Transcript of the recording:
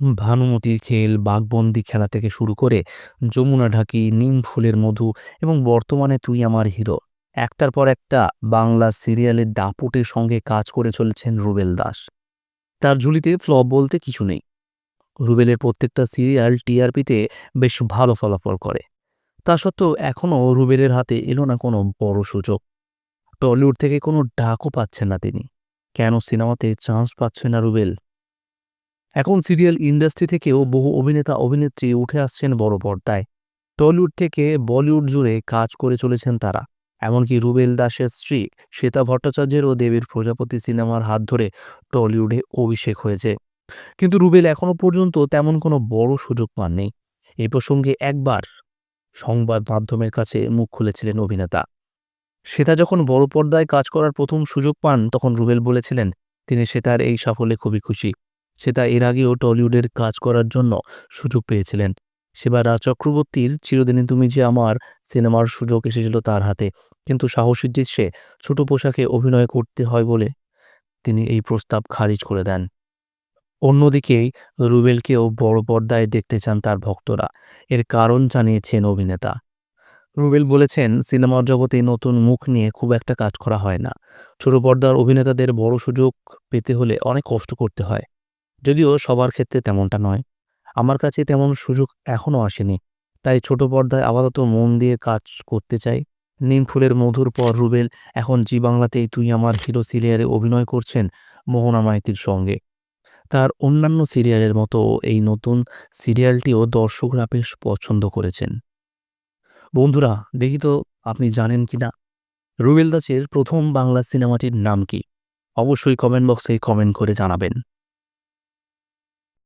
ভানুমতির খেল, বাঘবন্দি খেলা থেকে শুরু করে যমুনা ঢাকি, নিম ফুলের মধু এবং বর্তমানে তুই আমার হিরো। একটার পর একটা বাংলা সিরিয়ালের দাপুটের সঙ্গে কাজ করে চলেছেন রুবেল দাস। তার ঝুলিতে ফ্লপ বলতে কিছু নেই। রুবেলের প্রত্যেকটা সিরিয়াল টিআরপিতে বেশ ভালো ফলাফল করে। তা সত্ত্বেও এখনও রুবেলের হাতে এলো না কোনো বড় সুযোগ। টলিউড থেকে কোনো ডাকও পাচ্ছেন না তিনি। কেন সিনেমাতে চান্স পাচ্ছেন না রুবেল? এখন সিরিয়াল ইন্ডাস্ট্রি থেকেও বহু অভিনেতা, অভিনেত্রী উঠে আসছেন বড় পর্দায়। টলিউড থেকে বলিউড জুড়ে কাজ করে চলেছেন তারা। এমনকি রুবেল দাসের স্ত্রী শ্বেতা ভট্টাচার্যের ও দেবীর প্রজাপতি সিনেমার হাত ধরে টলিউডে অভিষেক হয়েছে। কিন্তু রুবেল এখনও পর্যন্ত তেমন কোনো বড় সুযোগ পাননি। এ প্রসঙ্গে একবার সংবাদ মাধ্যমের কাছে মুখ খুলেছিলেন অভিনেতা। শ্বেতা যখন বড় পর্দায় কাজ করার প্রথম সুযোগ পান, তখন রুবেল বলেছিলেন, তিনি শ্বেতার এই সাফল্যে খুবই খুশি। শ্বেতা এর আগেও টলিউডের কাজ করার জন্য সুযোগ পেয়েছিলেন। সেবার রাজ চক্রবর্তীর চিরদিনই তুমি যে আমার সিনেমার সুযোগ এসেছিল তার হাতে, কিন্তু সাহসী যে সে ছোট পোশাকে অভিনয় করতে হয় বলে তিনি এই প্রস্তাব খারিজ করে দেন। অন্যদিকে রুবেলকেও বড় পর্দায় দেখতে চান তার ভক্তরা, এর কারণ জানিয়েছেন অভিনেতা। রুবেল বলেছেন, সিনেমার জগতে নতুন মুখ নিয়ে খুব একটা কাজ করা হয় না। ছোট পর্দার অভিনেতাদের বড় সুযোগ পেতে হলে অনেক কষ্ট করতে হয়। যদিও সবার ক্ষেত্রে তেমনটা নয়। আমার কাছে তেমন সুযোগ এখনও আসেনি। তাই ছোট পর্দায় আপাতত মন দিয়ে কাজ করতে চাই। নিম ফুলের মধুর পর রুবেল, এখন জি বাংলাতেই তুই আমার হিরো সিরিয়ালে অভিনয় করছেন মোহনা মাইতির সঙ্গে। তার অন্যান্য সিরিয়ালের মতো এই নতুন সিরিয়ালটিও দর্শকরা বেশ পছন্দ করেছেন। বন্ধুরা, দেখি তো আপনি জানেন কি না রুবেল দাসের প্রথম বাংলা সিনেমাটির নাম কি? অবশ্যই কমেন্ট বক্সে কমেন্ট করে জানাবেন।